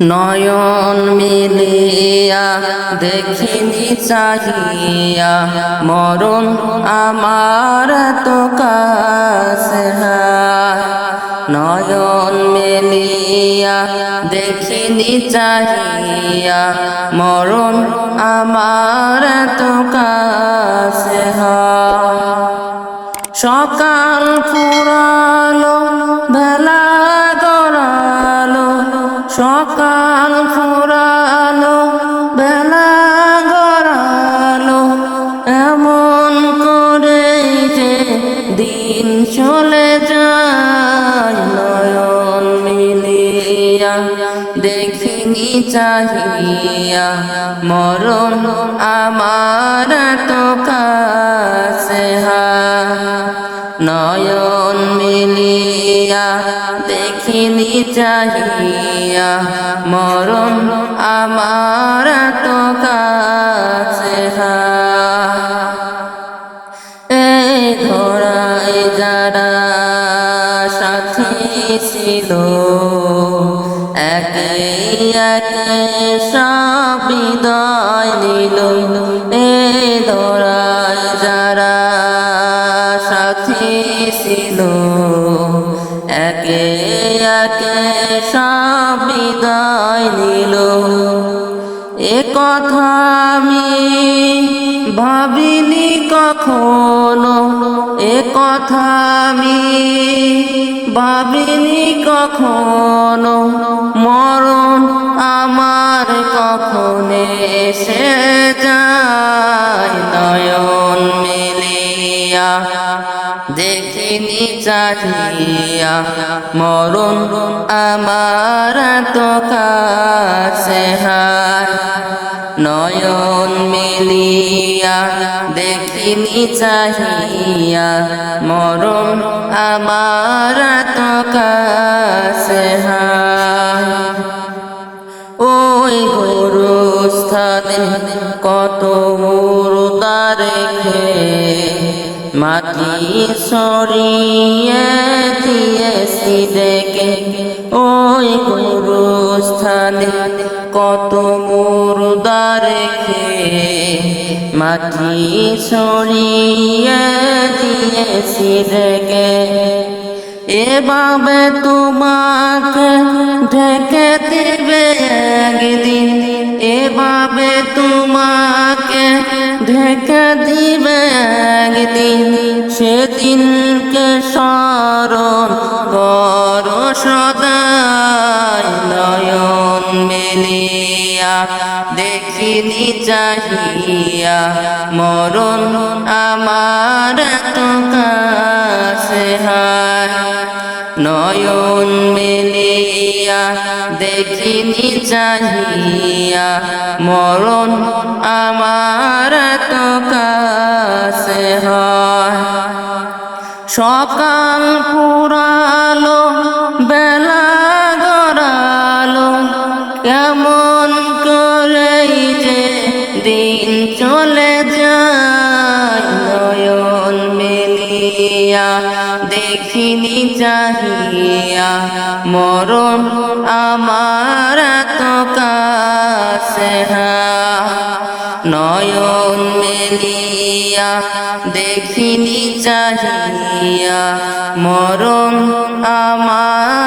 নয়ন মিলিয়া দেখিনি চাহিয়া, মরণ আমার তো। নয়ন মেলিয়া দেখিনি চাহিয়া, মরণ আমার তো কাছে। সকাল ফুরালো সকাল ফুরালো, বেলা গড়ালো এমন করে যে দিন চলে যায়, নয়ন মিলিয়া দেখিনি চাহিয়া মরণ আমার তো কাছে হায়। নয়ন মিলিয়া দেখিনি চাহিয়া, মরণ আমার তো কাছে। এই ধরায় যারা সাথী ছিল, একে একে সব বিদায় নিল এই ধরায় যারা সাথী ছিল একে একে সব নিল। এ কথা আমি ভাবিনি কখনো। এ কথা আমি ভাবিনি কখনো। মরণ আমার কখন এসে দেখিনি চাহিয়া মরণ আমার তো কাছে হায়। নয়ন মিলিয়া দেখিনি চাহিয়া মরণ আমার তো কাছে হায়। ওই গরুস্থানে কত মুরদা রেখে মাটি সরিয়ে ডেকে ওই গরুস্থানে কত মুরদা রেখে মাটি সরিয়ে দিয়েছি ডেকে এভাবে তোমাকে ঢেকে দিবে একদিন। এভাবে তোমাকে ঢেকে দিবে একদিন, সেদিনকে স্মরণ করো সদাই নয়ন মেলিয়া। দেখিনি চাহিয়া মরণ আমার তো কাছে নয়ন মেলিয়া, দেখিনি চাহিয়া, মরণ আমার তো কাছে হয়। সকাল পুরালো, বেলা গড়ালো, কেমন করে যে দিন চলে যায় নয়ন মেলিয়া। দেখিনি চাহিয়া মরণ আমার তো কাছে। নয়ন মেলিয়া দেখিনি চাহিয়া মরণ আমার।